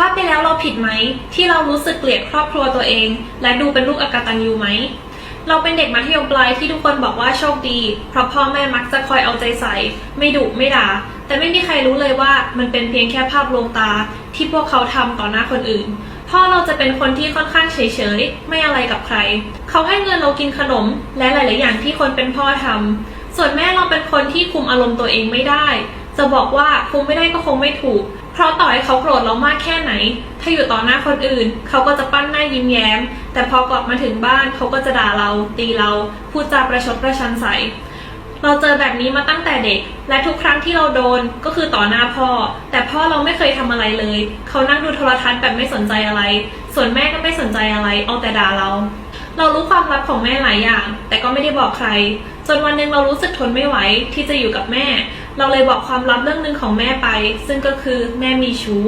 ว่าไปแล้วเราผิดไหม ที่เรารู้สึกเกลียดครอบครัวตัวเอง และดูเป็นลูกอกตันยูไหมเราเป็นเด็กมัธยมปลายที่ทุกคนบอกว่าโชคดี เพราะพ่อแม่มักจะคอยเอาใจใส่ ไม่ดุไม่ด่า แต่ไม่มีใครรู้เลยว่ามันเป็นเพียงแค่ภาพลวงตา ที่พวกเขาทำต่อหน้าคนอื่น พ่อเราจะเป็นคนที่ค่อนข้างเฉยๆ ไม่อะไรกับใคร เขาให้เงินเรากินขนม และหลาย ๆ อย่างที่คนเป็นพ่อทำส่วนแม่เราเป็นคนที่คุมอารมณ์ตัวเองไม่ได้ จะบอกว่าคุมไม่ได้ก็คงไม่ถูก เพราะต่อให้เขาโกรธเรามากแค่ไหน ถ้าอยู่ต่อหน้าคนอื่น เขาก็จะปั้นหน้ายิ้มแย้ม แต่พอกลับมาถึงบ้านเขาก็จะด่าเรา ตีเรา พูดจาประชดประชันใส่เราเจอแบบนี้มาตั้งแต่เด็ก และทุกครั้งที่เราโดนก็คือต่อหน้าพ่อ แต่พ่อเราไม่เคยทำอะไรเลย เขานั่งดูโทรทัศน์แบบไม่สนใจอะไร ส่วนแม่ก็ไม่สนใจอะไร เอาแต่ด่าเรา เรารู้ความลับของแม่หลายอย่าง แต่ก็ไม่ได้บอกใคร จนวันหนึ่งเรารู้สึกทนไม่ไหวที่จะอยู่กับแม่ เราเลยบอกความลับเรื่องหนึ่งของแม่ไป ซึ่งก็คือแม่มีชู้